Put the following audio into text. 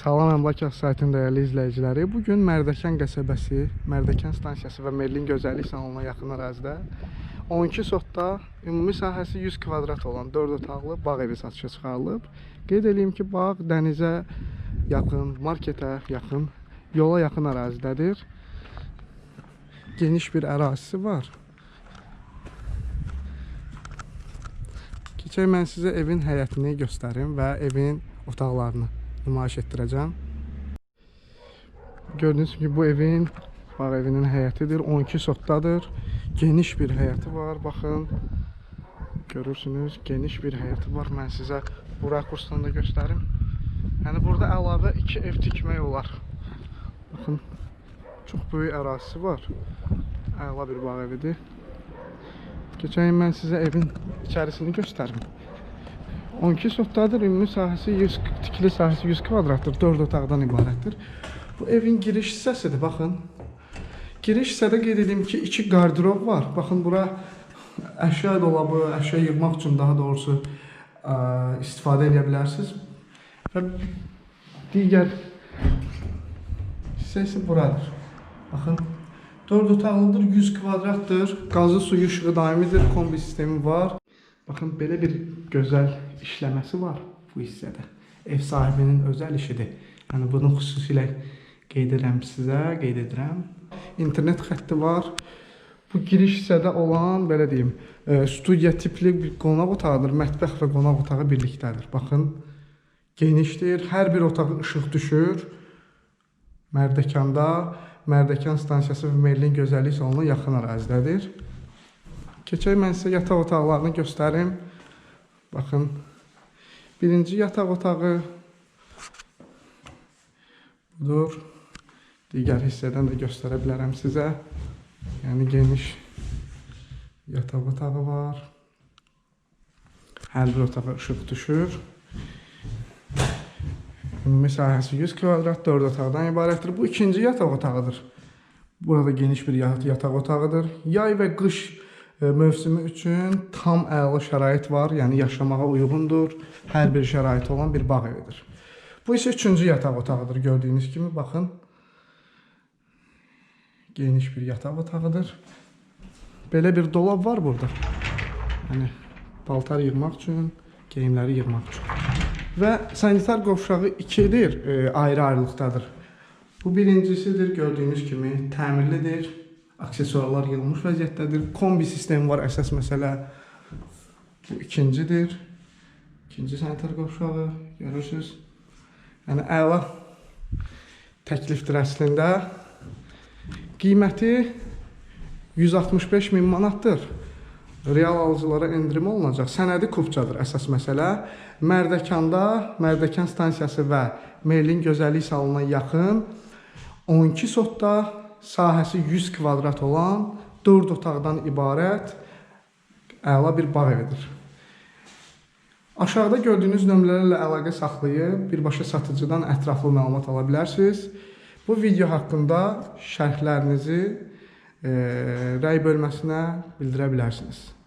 Salam Əmlak saytının dəyərli izləyiciləri. Bu gün Mərdəkan qəsəbəsi, Mərdəkan stansiyası və Merlin Gözəllik salonuna yaxın ərazidə 12 sotda ümumi sahəsi 100 kvadrat olan 4 otaqlı bağ evi satışa çıxarılıb. Qeyd edeyim ki, bağ dənizə yaxın, marketə yaxın, yola yaxın ərazidədir. Geniş bir ərazisi var. Keçək mən sizə evin həyətini göstərim və evin otaqlarını nümayiş etdirəcəm. Gördüyünüz kimi bu evin bağ evinin həyətidir. 12 sotdadır. Geniş bir həyəti var. Baxın. Görürsünüz, geniş bir həyəti var. Mən sizə bu rakursdan da göstərim. Yəni burada əlavə 2 ev tikmək olar. Baxın. Çox böyük ərazisi var. Əla bir bağ evidir. Keçən mən sizə evin içərisini göstərim. 12 sotdadır. Ümumi sahəsi 100 tikili sahəsi 100 kvadratdır. 4 otaqdan ibarətdir. Bu evin giriş hissəsidir. Baxın. Giriş hissədə qeyd edim ki, 2 qardırob var. Baxın bura əşya dolabı, əşya yığmaq üçün daha doğrusu ə, istifadə edə bilərsiniz. Və digər hissəsi buradır. Baxın. 4 otaqlıdır, 100 kvadratdır. Qazı, suyu, işığı daimidir, kombi sistemi var. Baxın belə bir gözəl işləməsi var bu hissədə. Ev sahibinin özəl işidir. Yəni bunu xüsusilə qeyd edirəm sizə, qeyd edirəm. İnternet xətti var. Bu giriş hissədə olan belə deyim, e, studiya tipli bir qonaq otağıdır. Mətbəx və qonaq otağı birlikdədir. Baxın, genişdir. Hər bir otağa işıq düşür. Mərdəkanda Mərdəkan stansiyası və Merlin Gözəllik salonuna yaxın ərazidədir. Keçək mən sizə yataq otaqlarını göstərim. Baxın. Birinci yataq otağı budur. Digər hissədən də göstərə bilərəm sizə. Yəni geniş yataq otağı var. Hər bir otağa işıq düşür. Ümumi sahəsi 100 kvadrat, 4 otaqdan ibarətdir. Bu ikinci yataq otağıdır. Burada geniş bir yat- yataq otağıdır. Yay və qış e, mövsümü üçün tam əla şərait var. Yəni yaşamağa uyğundur. Hər bir şəraiti olan bir bağ evidir. Bu isə üçüncü yataq otağıdır. Gördüyünüz kimi baxın. Geniş bir yataq otağıdır. Belə bir dolab var burada. Yəni paltar yığmaq üçün, geyimləri yığmaq üçün. Və sanitar qovşağı 2-dir, e, ayrı-ayrılıqdadır. Bu birincisidir, gördüyünüz kimi təmirlidir. Aksesuarlar yığılmış vəziyyətdədir. Kombi sistemi var, əsas məsələ. Bu ikincidir. İkinci sanitar qovşağı, görürsüz. Yəni əla təklifdir əslində. Qiyməti 165 min manatdır. Real alıcılara endirim olunacaq. Sənədi kupçadır əsas məsələ. Mərdəkanda, Mərdəkan stansiyası və Merlin Gözəllik salonuna yaxın 12 sotda sahəsi 100 kvadrat olan 4 otaqdan ibarət əla bir bağ evidir. Aşağıda gördüyünüz nömrələrlə əlaqə saxlayıb birbaşa satıcıdan ətraflı məlumat ala bilərsiniz. Bu video haqqında şərhlərinizi e, rəy bölməsinə bildirə bilərsiniz.